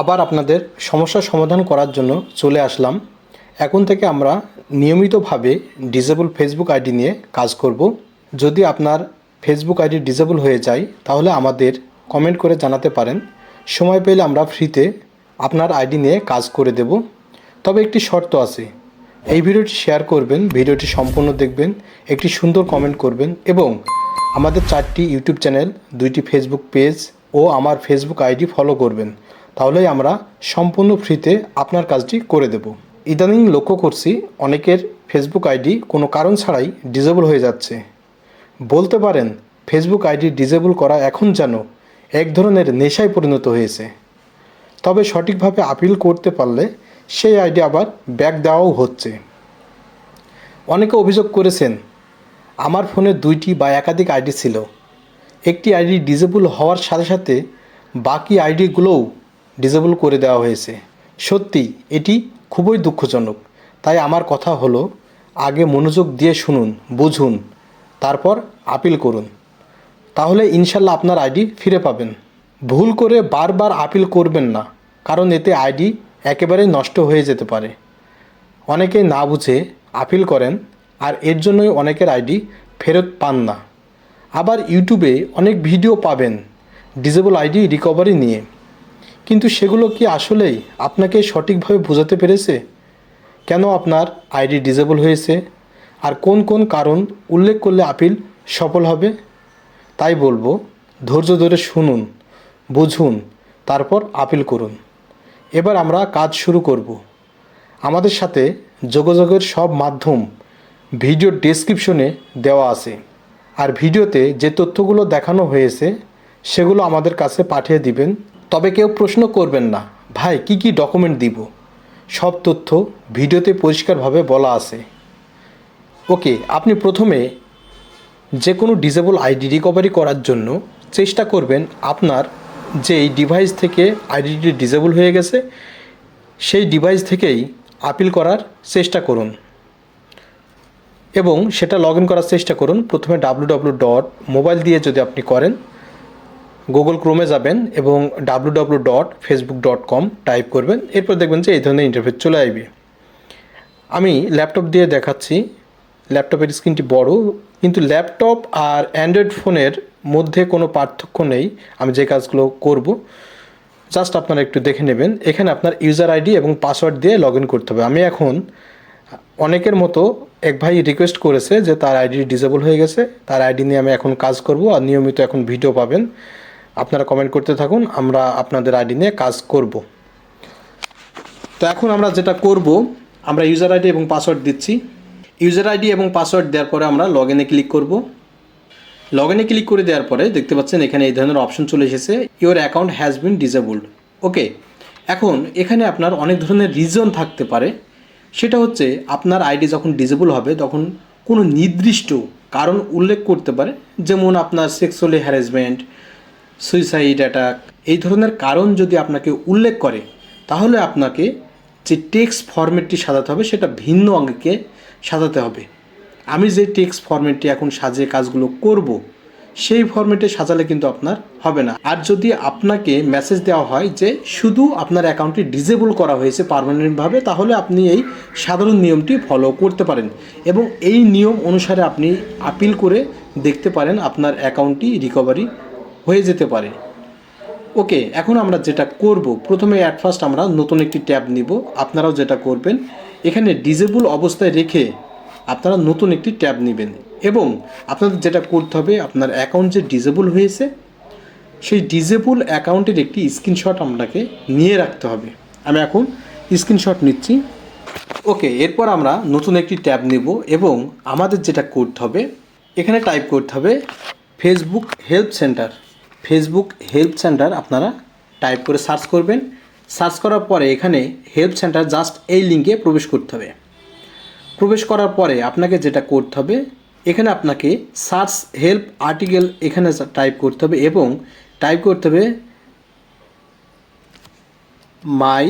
আবার আপনাদের সমস্যার সমাধান করার জন্য চলে আসলাম। এখন থেকে আমরা নিয়মিতভাবে ডিসেবল ফেসবুক আইডি নিয়ে কাজ করব। যদি আপনার ফেসবুক আইডি ডিসেবল হয়ে যায়, তাহলে আমাদের কমেন্ট করে জানাতে পারেন। সময় পেলে আমরা ফ্রিতে আপনার আইডি নিয়ে কাজ করে দেব। তবে একটি শর্ত আছে। এই ভিডিওটি শেয়ার করবেন, ভিডিওটি সম্পূর্ণ দেখবেন, একটি সুন্দর কমেন্ট করবেন এবং আমাদের চারটি ইউটিউব চ্যানেল দুইটি ফেসবুক পেজ ও আমার ফেসবুক আইডি ফলো করবেন। তাহলেই আমরা সম্পূর্ণ ফ্রিতে আপনার কাজটি করে দেব। ইদানিং লক্ষ্য করছি অনেকের ফেসবুক আইডি কোনো কারণ ছাড়াই ডিজেবল হয়ে যাচ্ছে। বলতে পারেন ফেসবুক আইডি ডিজেবল করা এখন যেন এক ধরনের নেশায় পরিণত হয়েছে। তবে সঠিকভাবে আপিল করতে পারলে সেই আইডি আবার ব্যাক দেওয়াও হচ্ছে। অনেকে অভিযোগ করেছেন, আমার ফোনে দুইটি বা একাধিক আইডি ছিল। একটি আইডি ডিজেবল হওয়ার সাথে সাথে বাকি আইডিগুলোও ডিসেবল করে দেওয়া হয়েছে। সত্যি, এটি খুবই দুঃখজনক। তাই আমার কথা হলো, আগে মনোযোগ দিয়ে শুনুন, বুঝুন, তারপর আপিল করুন। তাহলে ইনশাল্লাহ আপনার আইডি ফিরে পাবেন। ভুল করে বারবার আপিল করবেন না, কারণ এতে আইডি একেবারে নষ্ট হয়ে যেতে পারে। অনেকেই না বুঝে আপিল করেন, আর এর জন্যই অনেকের আইডি ফেরত পান না। আবার ইউটিউবে অনেক ভিডিও পাবেন ডিজেবল আইডি রিকভারি নিয়ে। কিন্তু সেগুলো কি আসলেই আপনাকে সঠিকভাবে বোঝাতে পেরেছে? কেন আপনার আইডি ডিজেবল হয়েছে? আর কোন কোন কারণ উল্লেখ করলে আপিল সফল হবে? তাই বলব, ধৈর্য ধরে শুনুন, বুঝুন, তারপর আপিল করুন। এবার আমরা কাজ শুরু করব। আমাদের সাথে যোগাযোগের সব মাধ্যম ভিডিও ডেসক্রিপশনে দেওয়া আছে। আর ভিডিওতে যে তথ্যগুলো দেখানো হয়েছে, সেগুলো আমাদের কাছে পাঠিয়ে দিবেন তবে কেউ প্রশ্ন করবেন না। ভাই, কি কি ডকুমেন্ট দিব? সব তথ্য ভিডিওতে পরিষ্কারভাবে বলা আছে। ওকে, আপনি প্রথমে যে কোনো ডিসেবল আইডি রিকভারি করার জন্য চেষ্টা করবেন আপনার যেই ডিভাইস থেকে আইডিটি ডিসেবল হয়ে গেছে, সেই ডিভাইস থেকেই আপিল করার চেষ্টা করুন। এবং সেটা লগ ইন করার চেষ্টা করুন। প্রথমে ডাব্লু ডট মোবাইল দিয়ে যদি আপনি করেন গুগল ক্রোমে যাবেন এবং W W dot Facebook dot com type করবেন। এরপর দেখবেন যে এই ধরনের ইন্টারফেস চলে আসবে। আমি ল্যাপটপ দিয়ে দেখাচ্ছি। ল্যাপটপের স্ক্রিনটি বড়, কিন্তু ল্যাপটপ আর অ্যান্ড্রয়েড ফোনের মধ্যে কোনো পার্থক্য নেই। আমি যে কাজগুলো করব জাস্ট আপনারা একটু দেখে নেবেন। এখানে আপনার ইউজার আইডি এবং পাসওয়ার্ড দিয়ে লগ করতে হবে। আমি এখন অনেকের মতো এক ভাই রিকোয়েস্ট করেছে যে তার আইডি ডিসেবল হয়ে গেছে। তার আইডি নিয়ে আমি এখন কাজ করব আর নিয়মিত এখন ভিডিও পাবেন। আপনারা কমেন্ট করতে থাকুন, আমরা আপনাদের আইডি নিয়ে কাজ করব। তো এখন আমরা যেটা করব, আমরা ইউজার আইডি এবং পাসওয়ার্ড দিচ্ছি। ইউজার আইডি এবং পাসওয়ার্ড দেওয়ার পরে আমরা লগ ইনে ক্লিক করব। লগ ইনে ক্লিক করে দেওয়ার পরে দেখতে পাচ্ছেন এখানে এই ধরনের অপশন চলে এসেছে your account has been disabled okay এখন এখানে আপনার অনেক ধরনের রিজন থাকতে পারে। সেটা হচ্ছে আপনার আইডি যখন ডিসেবল হবে, তখন কোনো নির্দিষ্ট কারণ উল্লেখ করতে পারে, যেমন আপনার সেক্সুয়ালি হ্যারাসমেন্ট সুইসাইড অ্যাটাক এই ধরনের কারণ যদি আপনাকে উল্লেখ করে, তাহলে আপনাকে যে টেক্সট ফরম্যাটটি সাজাতে হবে, সেটা ভিন্ন অঙ্কে সাজাতে হবে। আমি যে টেক্সট ফরম্যাটটি এখন সাজিয়ে কাজগুলো করব, সেই ফরম্যাটে সাজালে কিন্তু আপনার হবে না। আর যদি আপনাকে মেসেজ দেওয়া হয় যে শুধু আপনার অ্যাকাউন্টটি ডিজেবল করা হয়েছে পারমানেন্টভাবে তাহলে আপনি এই সাধারণ নিয়মটি ফলো করতে পারেন এবং এই নিয়ম অনুসারে আপনি আপিল করে দেখতে পারেন আপনার অ্যাকাউন্টটি রিকভারি হয়ে যেতে পারে। ওকে, এখন আমরা যেটা করব, প্রথমে অ্যাট ফার্স্ট আমরা নতুন একটি ট্যাব নিব। আপনারাও যেটা করবেন, এখানে ডিজেবল অবস্থায় রেখে আপনারা নতুন একটি ট্যাব নেবেন এবং আপনাদের যেটা করতে হবে, আপনার অ্যাকাউন্ট যে ডিজেবল হয়েছে, সেই ডিজেবল অ্যাকাউন্টের একটি স্ক্রিনশট আপনাকে নিয়ে রাখতে হবে। আমি এখন স্ক্রিনশট নিচ্ছি। ওকে, এরপর আমরা নতুন একটি ট্যাব নেব এবং আমাদের যেটা করতে হবে, এখানে টাইপ করতে হবে Facebook help centre Facebook help centre আপনারা টাইপ করে সার্চ করবেন। সার্চ করার পরে এখানে হেল্প সেন্টার জাস্ট এই লিঙ্কে প্রবেশ করতে হবে। প্রবেশ করার পরে আপনাকে যেটা করতে হবে, এখানে আপনাকে সার্চ হেল্প আর্টিকেল এখানে টাইপ করতে হবে এবং টাইপ করতে হবে my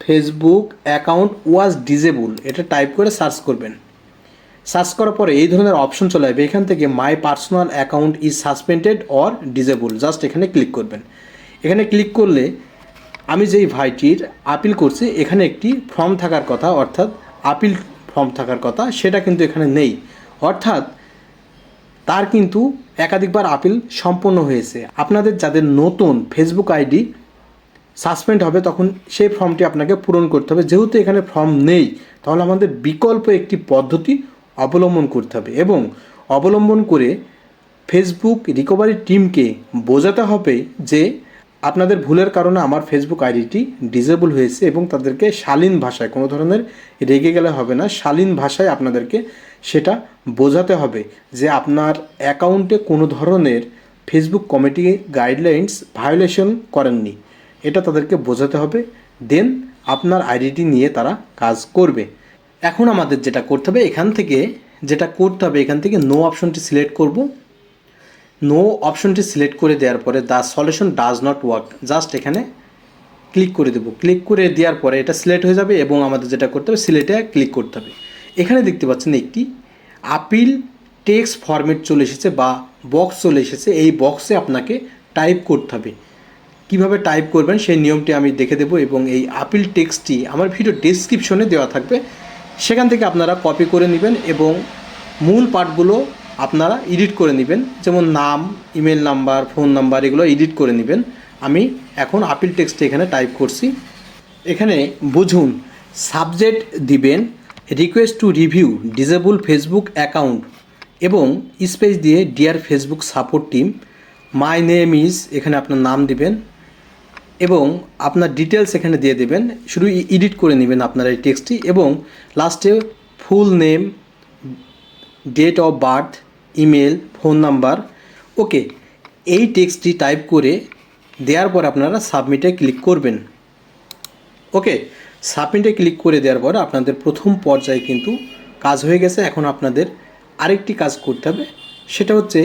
Facebook account was disable এটা টাইপ করে সার্চ করবেন। সার্চ করার পরে এই ধরনের অপশন চলে আসবে। এখান থেকে my personal account is suspended or disable just এখানে ক্লিক করবেন। এখানে ক্লিক করলে আমি যেই ভাইটির আপিল করছি, এখানে একটি ফর্ম থাকার কথা, অর্থাৎ আপিল ফর্ম থাকার কথা, সেটা কিন্তু এখানে নেই। অর্থাৎ তার কিন্তু একাধিকবার আপিল সম্পন্ন হয়েছে। আপনাদের যাদের নতুন ফেসবুক আইডি সাসপেন্ড হবে, তখন সেই ফর্মটি আপনাকে পূরণ করতে হবে। যেহেতু এখানে ফর্ম নেই, তাহলে আমাদের বিকল্প একটি পদ্ধতি অবলম্বন করতে হবে এবং অবলম্বন করে ফেসবুক রিকভারি টিমকে বোঝাতে হবে যে আপনাদের ভুলের কারণে আমার ফেসবুক আইডিটি ডিজেবল হয়েছে এবং তাদেরকে শালীন ভাষায়, কোনো ধরনের রেগে গেলে হবে না, শালীন ভাষায় আপনাদেরকে সেটা বোঝাতে হবে যে আপনার অ্যাকাউন্টে কোনো ধরনের ফেসবুক কমিটি গাইডলাইন্স ভায়োলেশন করেননি। এটা তাদেরকে বোঝাতে হবে, দেন আপনার আইডিটি নিয়ে তারা কাজ করবে। এখন আমাদের যেটা করতে হবে, এখান থেকে যেটা করতে হবে, এখান থেকে নো অপশনটি সিলেক্ট করব। নো অপশনটি সিলেক্ট করে দেওয়ার পরে the solution does not work just এখানে ক্লিক করে দেবো। ক্লিক করে দেওয়ার পরে এটা সিলেক্ট হয়ে যাবে এবং আমাদের যেটা করতে হবে সিলেটে ক্লিক করতে হবে। এখানে দেখতে পাচ্ছেন একটি আপিল টেক্সট ফরম্যাট চলে এসেছে বা বক্স চলে এসেছে। এই বক্সে আপনাকে টাইপ করতে হবে। কীভাবে টাইপ করবেন সেই নিয়মটি আমি দেখে দেবো এবং এই আপিল টেক্সটটি আমার ভিডিও ডেসক্রিপশনে দেওয়া থাকবে। সেখান থেকে আপনারা কপি করে নেবেন এবং মূল পার্টগুলো আপনারা এডিট করে নেবেন। যেমন নাম ইমেল নাম্বার ফোন নাম্বার এগুলো এডিট করে নেবেন। আমি এখন আপিল টেক্সটে এখানে টাইপ করছি। এখানে বুঝুন সাবজেক্ট দিবেন request to review disable Facebook account এবং স্পেস দিয়ে dear Facebook support team my name is এখানে আপনার নাম দিবেন। এবং আপনার ডিটেলস এখানে দিয়ে দেবেন। শুধু এডিট করে নেবেন আপনার এই টেক্সটটি এবং লাস্টে full name date of birth email phone number okay এই টেক্সটটি টাইপ করে দেওয়ার পর আপনারা সাবমিটে ক্লিক করবেন। ওকে সাবমিটে ক্লিক করে দেওয়ার পর আপনাদের প্রথম পর্যায়ে কিন্তু কাজ হয়ে গেছে। এখন আপনাদের আরেকটি কাজ করতে হবে। সেটা হচ্ছে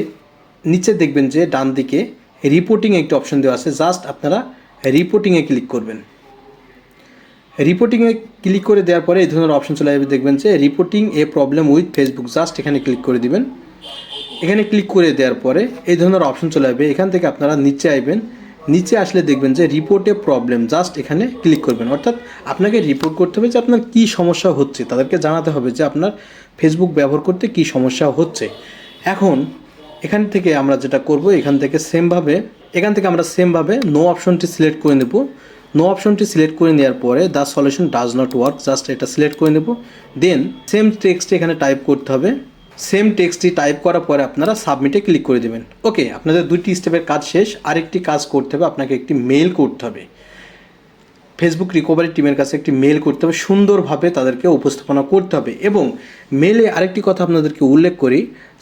নিচে দেখবেন যে ডান দিকে রিপোর্টিং একটি অপশন দেওয়া আছে। জাস্ট আপনারা রিপোর্টিংয়ে ক্লিক করবেন। রিপোর্টিংয়ে ক্লিক করে দেওয়ার পরে এই ধরনের অপশন চলে আসবে। দেখবেন যে reporting a problem with Facebook just এখানে ক্লিক করে দিবেন। এখানে ক্লিক করে দেওয়ার পরে এই ধরনের অপশন চলে আসবে। এখান থেকে আপনারা নিচে আসবেন নিচে আসলে দেখবেন যে রিপোর্টে প্রবলেম জাস্ট এখানে ক্লিক করবেন। অর্থাৎ আপনাকে রিপোর্ট করতে হবে যে আপনার কী সমস্যা হচ্ছে। তাদেরকে জানাতে হবে যে আপনার ফেসবুক ব্যবহার করতে কী সমস্যা হচ্ছে। এখন এখান থেকে আমরা যেটা করব, এখান থেকে সেমভাবে এখান থেকে আমরা সেমভাবে নো অপশনটি সিলেক্ট করে নেব। নো অপশনটি সিলেক্ট করে নেওয়ার পরে the solution does not work just এটা সিলেক্ট করে নেব। দেন সেম টেক্সটি এখানে টাইপ করতে হবে। সেম টেক্সটটি টাইপ করার পরে আপনারা সাবমিটে ক্লিক করে দেবেন। ওকে আপনাদের দুইটি স্টেপের কাজ শেষ। আরেকটি কাজ করতে হবে, আপনাকে একটি মেইল করতে হবে। ফেসবুক রিকভারি টিমের কাছে একটি মেল করতে হবে। সুন্দরভাবে তাদেরকে উপস্থাপনা করতে হবে। এবং মেলে আরেকটি কথা আপনাদেরকে উল্লেখ করি।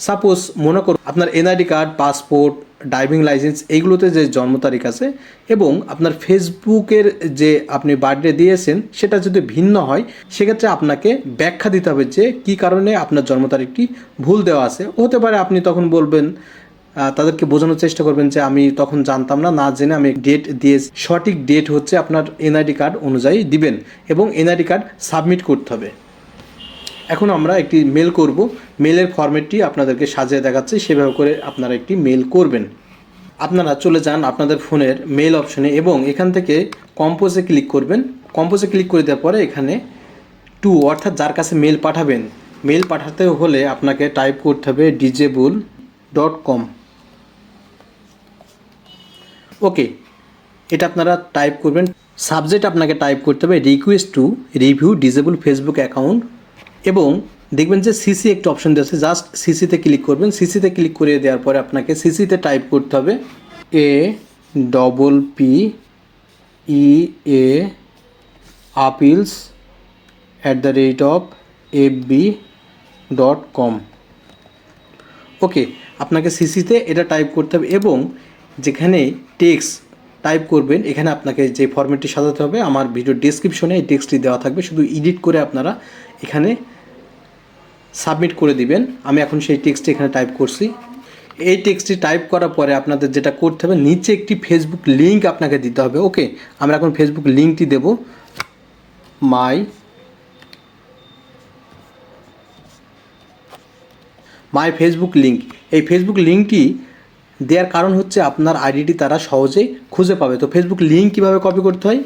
সাপোজ মনে করুন আপনার NID card passport driving licence এইগুলোতে যে জন্ম তারিখ আছে এবং আপনার ফেসবুকের যে আপনি বার্থডে দিয়েছেন সেটা যদি ভিন্ন হয়, সেক্ষেত্রে আপনাকে ব্যাখ্যা দিতে হবে যে কী কারণে আপনার জন্ম তারিখটি ভুল দেওয়া আছে। হতে পারে আপনি তখন বলবেন তাদেরকে বোঝানোর চেষ্টা করবেন যে আমি তখন জানতাম না না জেনে আমি ডেট দিয়ে সঠিক ডেট হচ্ছে আপনার এনআইডি কার্ড অনুযায়ী দিবেন এবং এনআইডি কার্ড সাবমিট করতে হবে। এখন আমরা একটি মেল করব। মেলের ফরম্যাটটি আপনাদেরকে সাজিয়ে দেখাচ্ছি। সেভাবে করে আপনারা একটি মেল করবেন। আপনারা চলে যান আপনাদের ফোনের মেল অপশনে এবং এখান থেকে কম্পোজে ক্লিক করবেন। কম্পোজে ক্লিক করে দেওয়ার পরে এখানে টু অর্থাৎ যার কাছে মেল পাঠাবেন মেল পাঠাতে হলে আপনাকে টাইপ করতে হবে ডিজেবল ডট কম ওকে এটা আপনারা টাইপ করবেন। সাবজেক্ট আপনাকে টাইপ করতে হবে request to review disable Facebook account এবং দেখবেন যে সিসি একটা অপশন দেওয়া আছে। জাস্ট সিসিতে ক্লিক করবেন। সিসিতে ক্লিক করে দেওয়ার পরে আপনাকে সিসিতে টাইপ করতে হবে A double P E A appeals at the rate of F B dot com okay আপনাকে সিসিতে এটা টাইপ করতে হবে এবং যেখানে টেক্সট টাইপ করবেন, এখানে আপনাকে যে ফরম্যাটটি সাজাতে হবে, আমার ভিডিও ডেসক্রিপশনে এই টেক্সটটি দেওয়া থাকবে। শুধু এডিট করে আপনারা এখানে সাবমিট করে দিবেন। আমি এখন সেই টেক্সটটি এখানে টাইপ করছি। এই টেক্সটটি টাইপ করার পরে আপনাদের যেটা করতে হবে, নিচে একটি ফেসবুক লিঙ্ক আপনাকে দিতে হবে ওকে আমরা এখন ফেসবুক লিঙ্কটি দেব। মাই মাই ফেসবুক লিঙ্ক এই ফেসবুক লিঙ্কটি দেওয়ার কারণ হচ্ছে আপনার আইডিটি তারা সহজেই খুঁজে পাবে। তো ফেসবুক লিঙ্ক কীভাবে কপি করতে হয়?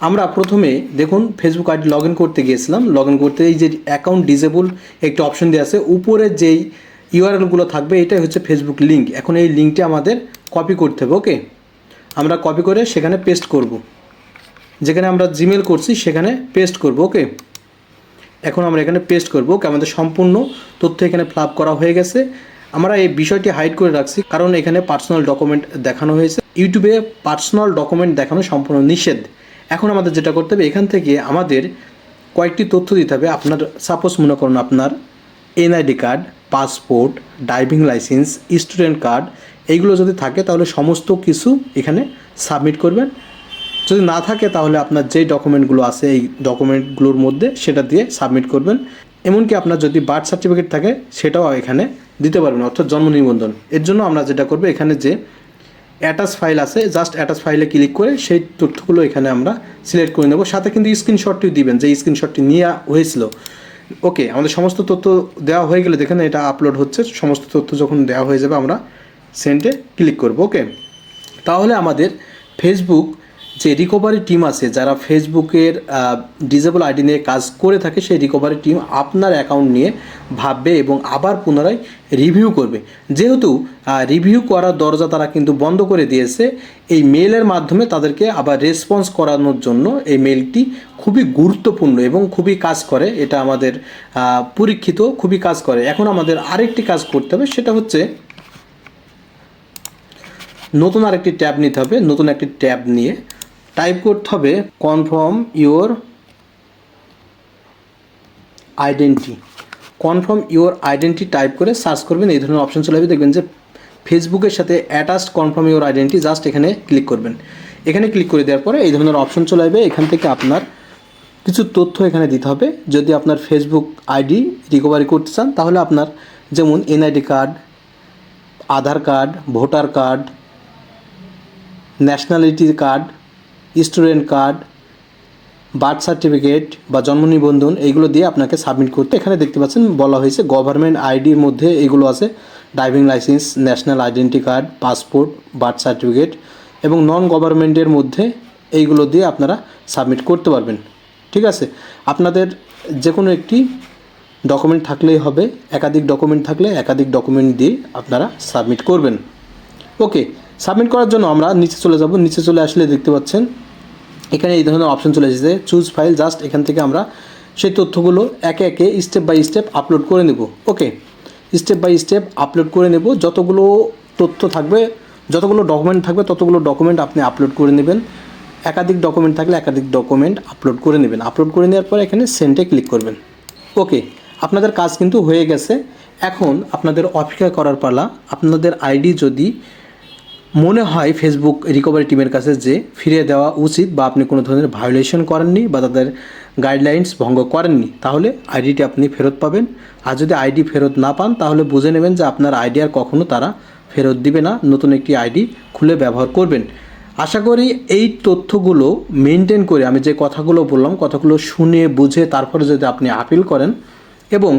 আমরা প্রথমে দেখুন ফেসবুক আইডি লগ করতে গিয়েছিলাম। লগ করতে এই যে অ্যাকাউন্ট ডিজেবল একটি অপশন দেওয়া আছে। উপরে যেই ইউআরএলগুলো থাকবে, এটাই হচ্ছে ফেসবুক লিঙ্ক এখন এই লিঙ্কটি আমাদের কপি করতে হবে ওকে আমরা কপি করে সেখানে পেস্ট করব। যেখানে আমরা জিমেল করছি, সেখানে পেস্ট করব ওকে এখন আমরা এখানে পেস্ট করব ওকে আমাদের সম্পূর্ণ তথ্য এখানে ফ্লাপ করা হয়ে গেছে। আমরা এই বিষয়টি হাইড করে রাখছি, কারণ এখানে পার্সোনাল ডকুমেন্ট দেখানো হয়েছে। ইউটিউবে পার্সোনাল ডকুমেন্ট দেখানো সম্পূর্ণ নিষেধ। এখন আমাদের যেটা করতে হবে, এখান থেকে আমাদের কয়েকটি তথ্য দিতে হবে। আপনার সাপোজ মনে করুন আপনার NID card passport driving licence student card এইগুলো যদি থাকে তাহলে সমস্ত কিছু এখানে সাবমিট করবেন। যদি না থাকে তাহলে আপনার যেই ডকুমেন্টগুলো আছে, এই ডকুমেন্টগুলোর মধ্যে সেটা দিয়ে সাবমিট করবেন। এমনকি আপনার যদি বার্থ সার্টিফিকেট থাকে, সেটাও এখানে দিতে পারবেন অর্থাৎ জন্ম নিবন্ধন। এর জন্য আমরা যেটা করব, এখানে যে অ্যাটাচ ফাইল আছে জাস্ট অ্যাটাচ ফাইলে ক্লিক করে সেই তথ্যগুলো এখানে আমরা সিলেক্ট করে নেব। সাথে কিন্তু স্ক্রিনশটটিও দিবেন, যে স্ক্রিনশটটি নিয়ে হয়েছিল। ওকে আমাদের সমস্ত তথ্য দেওয়া হয়ে গেলে দেখেন এটা আপলোড হচ্ছে। সমস্ত তথ্য যখন দেওয়া হয়ে যাবে, আমরা সেন্টে ক্লিক করব। ওকে তাহলে আমাদের ফেসবুক যে রিকভারি টিম আছে, যারা ফেসবুকের ডিজেবল আইডি নিয়ে কাজ করে থাকে, সেই রিকভারি টিম আপনার অ্যাকাউন্ট নিয়ে ভাববে এবং আবার পুনরায় রিভিউ করবে। যেহেতু রিভিউ করার দরজা তারা কিন্তু বন্ধ করে দিয়েছে, এই মেলের মাধ্যমে তাদেরকে আবার রেসপন্স করানোর জন্য এই মেলটি খুবই গুরুত্বপূর্ণ এবং খুবই কাজ করে। এটা আমাদের পরীক্ষিত, খুবই কাজ করে। এখন আমাদের আরেকটি কাজ করতে হবে, সেটা হচ্ছে নতুন আরেকটি ট্যাব নিতে হবে, নতুন একটি ট্যাব নিয়ে। টাইপ করতে হবে confirm your identity. Confirm your identity type করে সার্চ করবেন, এই ধরনের অপশন চলে আসবে। দেখবেন যে ফেসবুকের সাথে attached confirm your identity just এখানে ক্লিক করবেন। এখানে ক্লিক করে দেওয়ার পরে এই ধরনের অপশন চলে আসবে। এখান থেকে আপনার কিছু তথ্য এখানে দিতে হবে। যদি আপনার ফেসবুক আইডি রিকভারি করতে চান, তাহলে আপনার যেমন NID card, Aadhaar card, voter card nationality card student card birth certificate বা জন্ম নিবন্ধন, এইগুলো দিয়ে আপনাকে সাবমিট করতে এখানে দেখতে পাচ্ছেন বলা হয়েছে গভর্নমেন্ট আইডির মধ্যে এগুলো আছে। Driving licence national identity card passport birth certificate এবং নন গভর্নমেন্টের মধ্যে এইগুলো দিয়ে আপনারা সাবমিট করতে পারবেন। ঠিক আছে? আপনাদের যে কোনো একটি ডকুমেন্ট থাকলেই হবে, একাধিক ডকুমেন্ট থাকলে একাধিক ডকুমেন্ট দিয়ে আপনারা সাবমিট করবেন। ওকে সাবমিট করার জন্য আমরা নিচে চলে যাব। নিচে চলে আসলে দেখতে পাচ্ছেন এখানে এই ধরনের অপশন চলে এসেছে। চুজ ফাইল জাস্ট এখান থেকে আমরা সেই তথ্যগুলো একে একে স্টেপ বাই স্টেপ আপলোড করে নেব। Okay step by step upload করে নেব। যতগুলো তথ্য থাকবে, যতগুলো ডকুমেন্ট থাকবে, ততগুলো ডকুমেন্ট আপনি আপলোড করে নেবেন। একাধিক ডকুমেন্ট থাকলে একাধিক ডকুমেন্ট আপলোড করে নেবেন। আপলোড করে নেওয়ার পর এখানে সেন্টে ক্লিক করবেন। ওকে আপনাদের কাজ কিন্তু হয়ে গেছে। এখন আপনাদের অপেক্ষা করার পালা, আপনাদের আইডি যদি মনে হয় ফেসবুক রিকভারি টিমের কাছে যে ফিরিয়ে দেওয়া উচিত বা আপনি কোনো ধরনের ভায়োলেশন করেননি বা তাদের গাইডলাইন্স ভঙ্গ করেননি, তাহলে আইডিটি আপনি ফেরত পাবেন। আর যদি আইডি ফেরত না পান, তাহলে বুঝে নেবেন যে আপনার আইডি আর কখনো তারা ফেরত দিবে না। নতুন একটি আইডি খুলে ব্যবহার করবেন। আশা করি এই তথ্যগুলো মেনটেন করে আমি যে কথাগুলো বললাম, কথাগুলো শুনে, বুঝে তারপরে যদি আপনি আপিল করেন এবং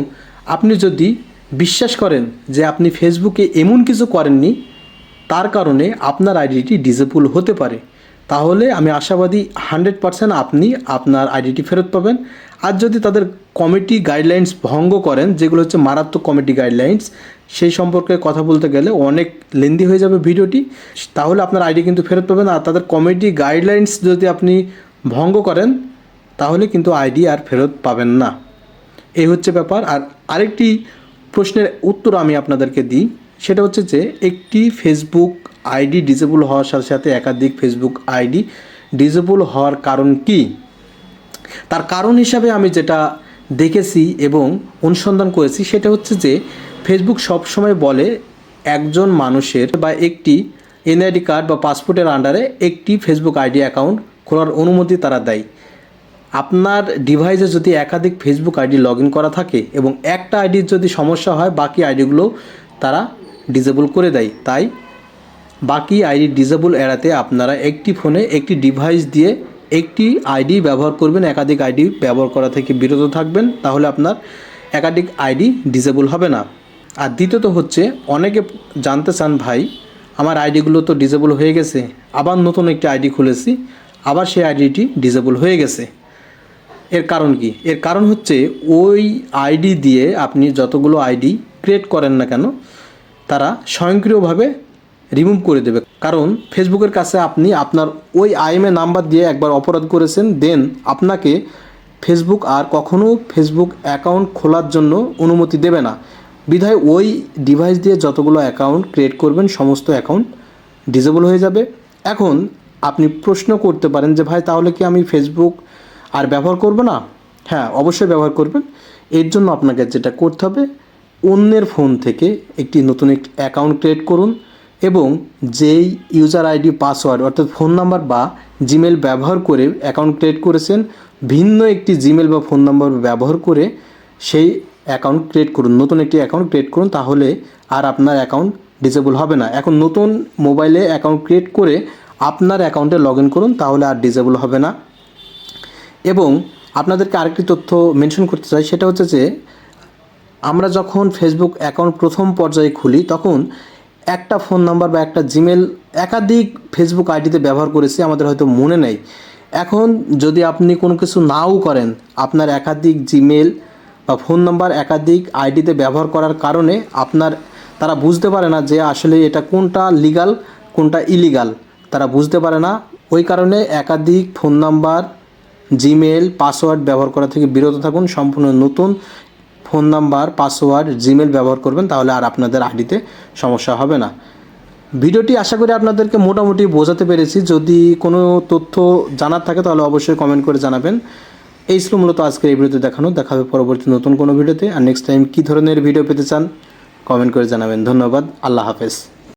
আপনি যদি বিশ্বাস করেন যে আপনি ফেসবুকে এমন কিছু করেননি তার কারণে আপনার আইডিটি ডিজেবল হতে পারে। তাহলে আমি আশাবাদী হান্ড্রেড পারসেন্ট আপনি আপনার আইডিটি ফেরত পাবেন। আর যদি তাদের কমিটি গাইডলাইন্স ভঙ্গ করেন, যেগুলো হচ্ছে মারাত্মক কমিটি গাইডলাইন্স সেই সম্পর্কে কথা বলতে গেলে অনেক লেন্দি হয়ে যাবে ভিডিওটি। তাহলে আপনার আইডি কিন্তু ফেরত পাবেন। আর তাদের কমিটি গাইডলাইন্স যদি আপনি ভঙ্গ করেন, তাহলে কিন্তু আইডি আর ফেরত পাবেন না। এই হচ্ছে ব্যাপার। আর আরেকটি প্রশ্নের উত্তর আমি আপনাদেরকে দিই। সেটা হচ্ছে যে একটি ফেসবুক আইডি ডিসেবল হওয়ার সাথে সাথে একাধিক ফেসবুক আইডি ডিসেবল হওয়ার কারণ কি? তার কারণ হিসাবে আমি যেটা দেখেছি এবং অনুসন্ধান করেছি সেটা হচ্ছে যে ফেসবুক সবসময় বলে একজন মানুষের বা একটি এনআইডি কার্ড বা পাসপোর্টের আন্ডারে একটি ফেসবুক আইডি অ্যাকাউন্ট খোলার অনুমতি তারা দেয়। আপনার ডিভাইসে যদি একাধিক ফেসবুক আইডি লগ করা থাকে এবং একটা আইডির যদি সমস্যা হয়, বাকি আইডিগুলো তারা ডিসেবল করে দেয়। তাই বাকি আইডি ডিসেবল এড়াতে আপনারা একটি ফোনে একটি ডিভাইস দিয়ে একটি আইডি ব্যবহার করবেন, একাধিক আইডি ব্যবহার করা থেকে বিরত থাকবেন, তাহলে আপনার একাধিক আইডি ডিসেবল হবে না। আর দ্বিতীয়ত হচ্ছে, অনেকে জানতে চান, ভাই, আমার আইডিগুলো তো ডিজেবল হয়ে গেছে, আবার নতুন একটি আইডি খুলেছি, আবার সেই আইডিটি ডিজেবল হয়ে গেছে। এর কারণ কি? এর কারণ হচ্ছে, ওই আইডি দিয়ে আপনি যতগুলো আইডি ক্রিয়েট করেন না কেন তারা স্বয়ংক্রিয়ভাবে রিমুভ করে দেবে। কারণ ফেসবুকের কাছে আপনি আপনার ওই আইএমএ নাম্বার দিয়ে একবার অপরাধ করেছেন দেন আপনাকে ফেসবুক আর কখনো ফেসবুক অ্যাকাউন্ট খোলার জন্য অনুমতি দেবে না। বিধায় ওই ডিভাইস দিয়ে যতগুলো অ্যাকাউন্ট ক্রিয়েট করবেন, সমস্ত অ্যাকাউন্ট ডিজেবল হয়ে যাবে। এখন আপনি প্রশ্ন করতে পারেন যে, ভাই, তাহলে কি আমি ফেসবুক আর ব্যবহার করব না? হ্যাঁ অবশ্যই ব্যবহার করবেন। এর জন্য আপনাকে যেটা করতে হবে অন্যের ফোন থেকে একটি নতুন একটি অ্যাকাউন্ট ক্রিয়েট করুন এবং যেই ইউজার আইডি পাসওয়ার্ড অর্থাৎ ফোন নাম্বার বা জিমেল ব্যবহার করে অ্যাকাউন্ট ক্রিয়েট করেছেন, ভিন্ন একটি জিমেল বা ফোন নাম্বার ব্যবহার করে সেই অ্যাকাউন্ট ক্রিয়েট করুন, নতুন একটি অ্যাকাউন্ট ক্রিয়েট করুন, তাহলে আর আপনার অ্যাকাউন্ট ডিসেবল হবে না। এখন নতুন মোবাইলে অ্যাকাউন্ট ক্রিয়েট করে আপনার অ্যাকাউন্টে লগ ইন করুন, তাহলে আর ডিসেবল হবে না। এবং আপনাদেরকে আরেকটি তথ্য মেনশন করতে চাই, সেটা হচ্ছে যে আমরা যখন ফেসবুক অ্যাকাউন্ট প্রথম পর্যায়ে খুলি, তখন একটা ফোন নাম্বার বা একটা জিমেল একাধিক ফেসবুক আইডিতে ব্যবহার করেছি, আমাদের হয়তো মনে নেই। এখন যদি আপনি কোনো কিছু নাও করেন, আপনার একাধিক জিমেল বা ফোন নাম্বার একাধিক আইডিতে ব্যবহার করার কারণে আপনার, তারা বুঝতে পারে না যে আসলে এটা কোনটা লিগাল কোনটা ইলিগাল তারা বুঝতে পারে না, ওই কারণে একাধিক ফোন নাম্বার জিমেল পাসওয়ার্ড ব্যবহার করা থেকে বিরত থাকুন। সম্পূর্ণ নতুন ফোন নাম্বার, পাসওয়ার্ড জিমেল ব্যবহার করবেন, তাহলে আর আপনাদের আইডিতে সমস্যা হবে না। ভিডিওটি আশা করি আপনাদেরকে মোটামুটি বোঝাতে পেরেছি। যদি কোনো তথ্য জানার থাকে, তাহলে অবশ্যই কমেন্ট করে জানাবেন। এই ছিল মূলত আজকের এই ভিডিওতে দেখানো। দেখা হবে পরবর্তী নতুন কোনো ভিডিওতে। আর নেক্সট টাইম কী ধরনের ভিডিও পেতে চান কমেন্ট করে জানাবেন। ধন্যবাদ। আল্লাহ হাফেজ।